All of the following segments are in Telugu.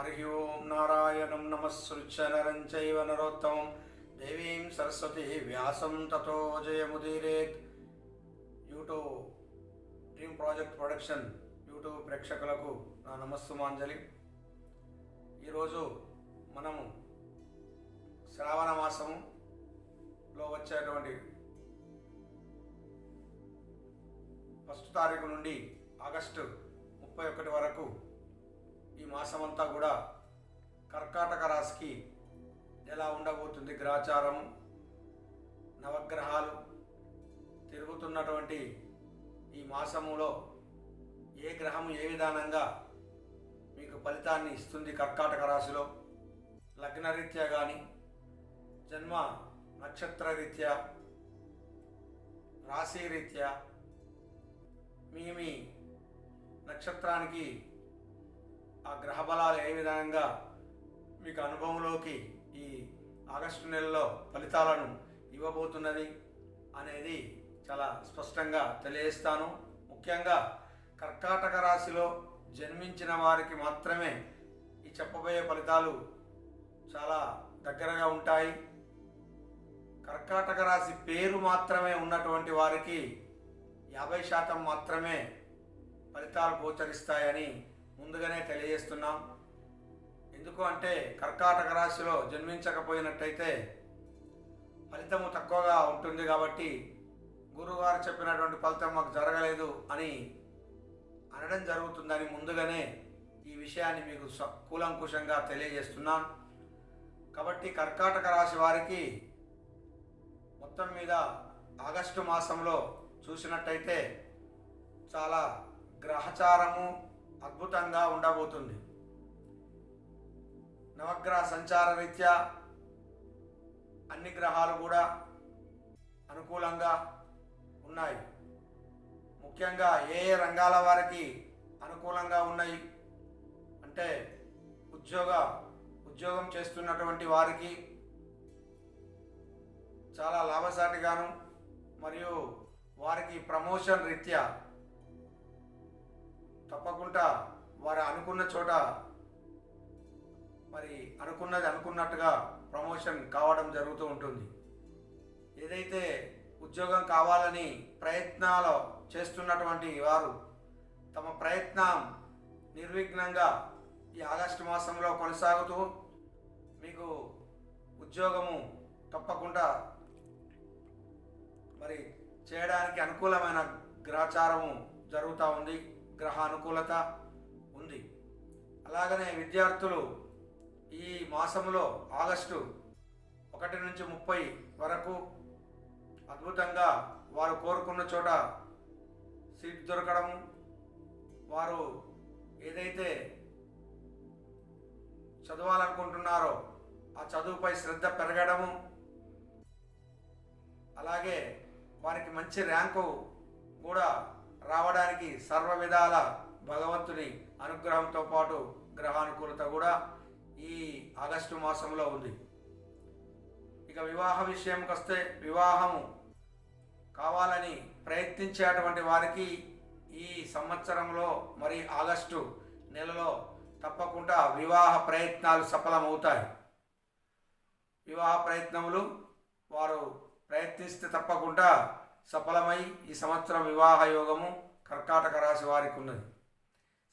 హరి ఓం నారాయణం నమస్సృత్య నరం చైవ నరోత్తమం. దేవీం సరస్వతి వ్యాసం తతో జయముదీరేత్. YouTube dream project production YouTube ప్రేక్షకులకు నా నమస్సుమాంజలి ఈరోజు మనము శ్రావణ మాసములో వచ్చేటువంటి ఫస్ట్ తారీఖు నుండి ఆగస్టు ముప్పై ఒకటి వరకు ఈ మాసమంతా కూడా కర్కాటక రాశికి ఎలా ఉండబోతుంది గ్రాచారం నవగ్రహాలు తిరుగుతున్నటువంటి ఈ మాసములో ఏ గ్రహం ఏ విధానంగా మీకు ఫలితాన్ని ఇస్తుంది కర్కాటక రాశిలో? లగ్నరీత్యా కానీ జన్మ నక్షత్ర రీత్యా రాశి రీత్యా మీ మీ నక్షత్రానికి ఆ గ్రహ బలాలు ఏ విధంగా మీకు అనుభవంలోకి ఈ ఆగస్టు నెలలో ఫలితాలను ఇవ్వబోతున్నది అనేది చాలా స్పష్టంగా తెలియజేస్తాను. ముఖ్యంగా కర్కాటక రాశిలో జన్మించిన వారికి మాత్రమే ఈ చెప్పబోయే ఫలితాలు చాలా దగ్గరగా ఉంటాయి. కర్కాటక రాశి పేరు మాత్రమే ఉన్నటువంటి వారికి యాభై శాతం మాత్రమే ఫలితాలు గోచరిస్తాయని ముందుగానే తెలియజేస్తున్నాం. ఎందుకు అంటే కర్కాటక రాశిలో జన్మించకపోయినట్టయితే ఫలితము తక్కువగా ఉంటుంది కాబట్టి గురువుగారు చెప్పినటువంటి ఫలితం మాకు జరగలేదు అని అనడం జరుగుతుందని ముందుగానే ఈ విషయాన్ని మీకు స- కూలంకుషంగా తెలియజేస్తున్నాను కాబట్టి కర్కాటక రాశి వారికి మొత్తం మీద ఆగస్టు మాసంలో చూసినట్టయితే చాలా గ్రహచారము అద్భుతంగా ఉండబోతుంది. నవగ్రహ సంచార రీత్యా అన్ని గ్రహాలు కూడా అనుకూలంగా ఉన్నాయి. ముఖ్యంగా ఏ ఏ రంగాల వారికి అనుకూలంగా ఉన్నాయి? అంటే ఉద్యోగ ఉద్యోగం చేస్తున్నటువంటి వారికి చాలా లాభసాటిగాను మరియు వారికి ప్రమోషన్ రీత్యా తప్పకుండా వారు అనుకున్న చోట మరి అనుకున్నది అనుకున్నట్టుగా ప్రమోషన్ కావడం జరుగుతూ ఉంటుంది. ఏదైతే ఉద్యోగం కావాలని ప్రయత్నాలు చేస్తున్నటువంటి వారు తమ ప్రయత్నం నిర్విఘ్నంగా ఈ ఆగస్టు మాసంలో కొనసాగుతూ మీకు ఉద్యోగము తప్పకుండా మరి చేయడానికి అనుకూలమైన గ్రహచారము జరుగుతూ ఉంది. గ్రహ అనుకూలత ఉంది. అలాగనే విద్యార్థులు ఈ మాసంలో ఆగస్టు ఒకటి నుంచి ముప్పై వరకు అద్భుతంగా వారు కోరుకున్న చోట సీట్ దొరకడం వారు ఏదైతే చదవాలనుకుంటున్నారో ఆ చదువుపై శ్రద్ధ పెరగడము అలాగే వారికి మంచి ర్యాంకు కూడా రావడానికి సర్వ విధాల భగవంతుని అనుగ్రహంతో పాటు గ్రహానుకూలత కూడా ఈ ఆగస్టు మాసంలో ఉంది. ఇక వివాహ విషయంకి వస్తే వివాహము కావాలని ప్రయత్నించేటువంటి వారికి ఈ సంవత్సరంలో మరి ఆగస్టు నెలలో తప్పకుండా వివాహ ప్రయత్నాలు సఫలమవుతాయి. వివాహ ప్రయత్నములు వారు ప్రయత్నిస్తే తప్పకుండా సఫలమై ఈ సంవత్సరం వివాహ యోగము కర్కాటక రాశి వారికి ఉన్నది.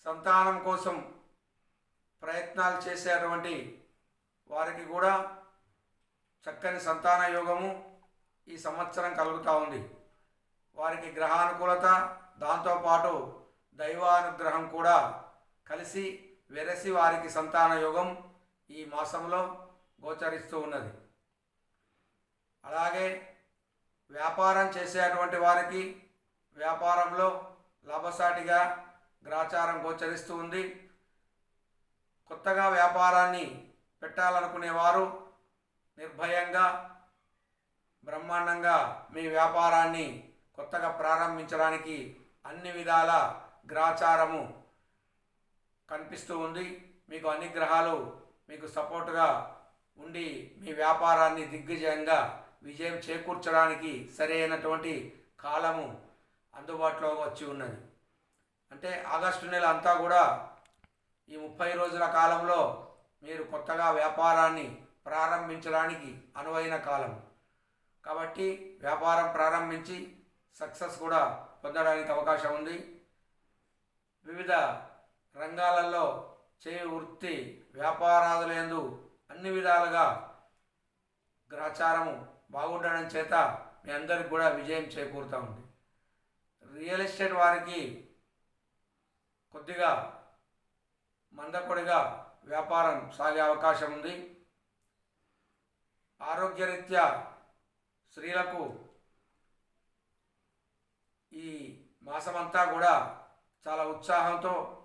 సంతానం కోసం ప్రయత్నాలు చేసేటువంటి వారికి కూడా చక్కని సంతాన యోగము ఈ సంవత్సరం కలుగుతూ ఉంది. వారికి గ్రహానుకూలత దాంతోపాటు దైవానుగ్రహం కూడా కలిసి వెరసి వారికి సంతాన యోగం ఈ మాసంలో గోచరిస్తూ ఉన్నది. అలాగే వ్యాపారం చేసేటువంటి వారికి వ్యాపారంలో లాభసాటిగా గ్రాచారం గోచరిస్తూ ఉంది. కొత్తగా వ్యాపారాన్ని పెట్టాలనుకునేవారు నిర్భయంగా బ్రహ్మాండంగా మీ వ్యాపారాన్ని కొత్తగా ప్రారంభించడానికి అన్ని విధాల గ్రాచారము కనిపిస్తూ ఉంది. మీకు అన్ని గ్రహాలు మీకు సపోర్టుగా ఉండి మీ వ్యాపారాన్ని దిగ్విజయంగా విజయం చేకూర్చడానికి సరైనటువంటి కాలము అందుబాటులో వచ్చి ఉన్నది. అంటే ఆగస్టు నెల అంతా కూడా ఈ ముప్పై రోజుల కాలంలో మీరు కొత్తగా వ్యాపారాన్ని ప్రారంభించడానికి అనువైన కాలం. కాబట్టి వ్యాపారం ప్రారంభించి సక్సెస్ కూడా పొందడానికి అవకాశం ఉంది. వివిధ రంగాలలో చే వృత్తి వ్యాపారాదులందు అన్ని విధాలుగా గ్రహచారము బాగుండడం చేత మీ అందరికి కూడా విజయం చేకూరుతూ ఉంది. రియల్ ఎస్టేట్ వారికి కొద్దిగా మందకొడిగా వ్యాపారం సాగే అవకాశం ఉంది. ఆరోగ్యరీత్యా స్త్రీలకు ఈ మాసమంతా కూడా చాలా ఉత్సాహంతో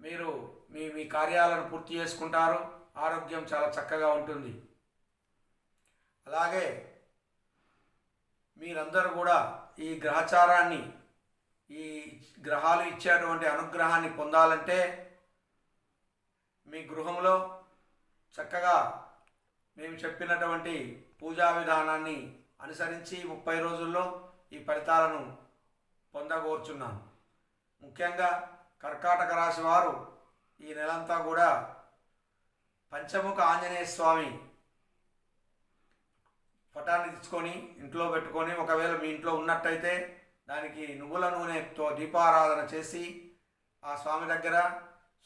మీరు మీ మీ కార్యాలను పూర్తి చేసుకుంటారు. ఆరోగ్యం చాలా చక్కగా ఉంటుంది. అలాగే మీరందరూ కూడా ఈ గ్రహచారాన్ని ఈ గ్రహాలు ఇచ్చేటువంటి అనుగ్రహాన్ని పొందాలంటే మీ గృహంలో చక్కగా మేము చెప్పినటువంటి పూజా విధానాన్ని అనుసరించి ముప్పై రోజుల్లో ఈ ఫలితాలను పొందగోర్చున్నాను ముఖ్యంగా కర్కాటక రాశి వారు ఈ నెలంతా కూడా పంచముఖ ఆంజనేయ స్వామి పటాన్ని తెచ్చుకొని ఇంట్లో పెట్టుకొని ఒకవేళ మీ ఇంట్లో ఉన్నట్టయితే దానికి నువ్వుల నూనెతో దీపారాధన చేసి ఆ స్వామి దగ్గర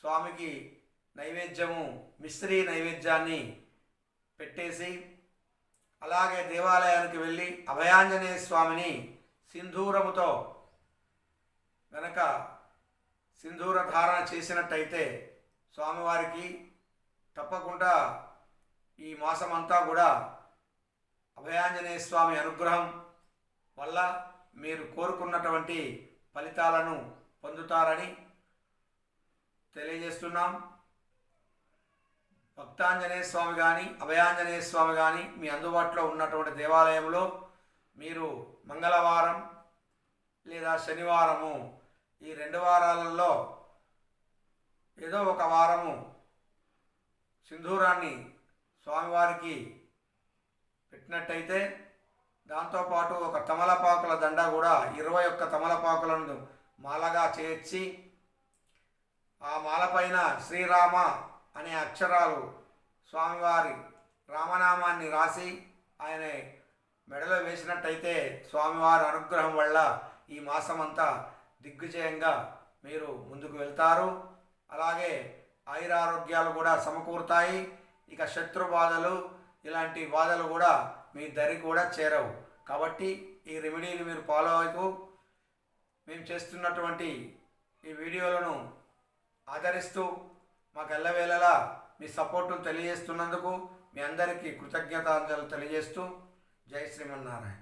స్వామికి నైవేద్యము మిశ్రీ నైవేద్యాన్ని పెట్టేసి అలాగే దేవాలయానికి వెళ్ళి అభయాంజనేయ స్వామిని సింధూరముతో గనక సింధూర ధారణ చేసినట్టయితే స్వామివారికి తప్పకుండా ఈ మాసమంతా కూడా అభయాంజనేయ స్వామి అనుగ్రహం వల్ల మీరు కోరుకున్నటువంటి ఫలితాలను పొందుతారని తెలియజేస్తున్నాం. భక్తాంజనేయ స్వామి కానీ అభయాంజనేయ స్వామి కానీ మీ అందుబాటులో ఉన్నటువంటి దేవాలయంలో మీరు మంగళవారం లేదా శనివారము ఈ రెండు వారాలలో ఏదో ఒక వారము సింధూరాన్ని స్వామివారికి పెట్టినట్టయితే దాంతోపాటు ఒక తమలపాకుల దండ కూడా ఇరవై ఒక్క తమలపాకులను మాలగా చేర్చి ఆ మాలపైన శ్రీరామ అనే అక్షరాలు స్వామివారి రామనామాన్ని రాసి ఆయన మెడలో వేసినట్టయితే స్వామివారి అనుగ్రహం వల్ల ఈ మాసమంతా దిగ్విజయంగా మీరు ముందుకు వెళ్తారు. అలాగే ఆయురారోగ్యాలు కూడా సమకూరుతాయి. ఇక శత్రు బాధలు ఇలాంటి బాధలు కూడా మీ దరి కూడా చేరవు. కాబట్టి ఈ రెమెడీని మీరు ఫాలో అవుతూ మేము చేస్తున్నటువంటి ఈ వీడియోలను ఆదరిస్తూ మాకు ఎల్లవేళలా మీ సపోర్టును తెలియజేస్తున్నందుకు మీ అందరికీ కృతజ్ఞతాంజలు తెలియజేస్తూ జై శ్రీమన్నారాయణ.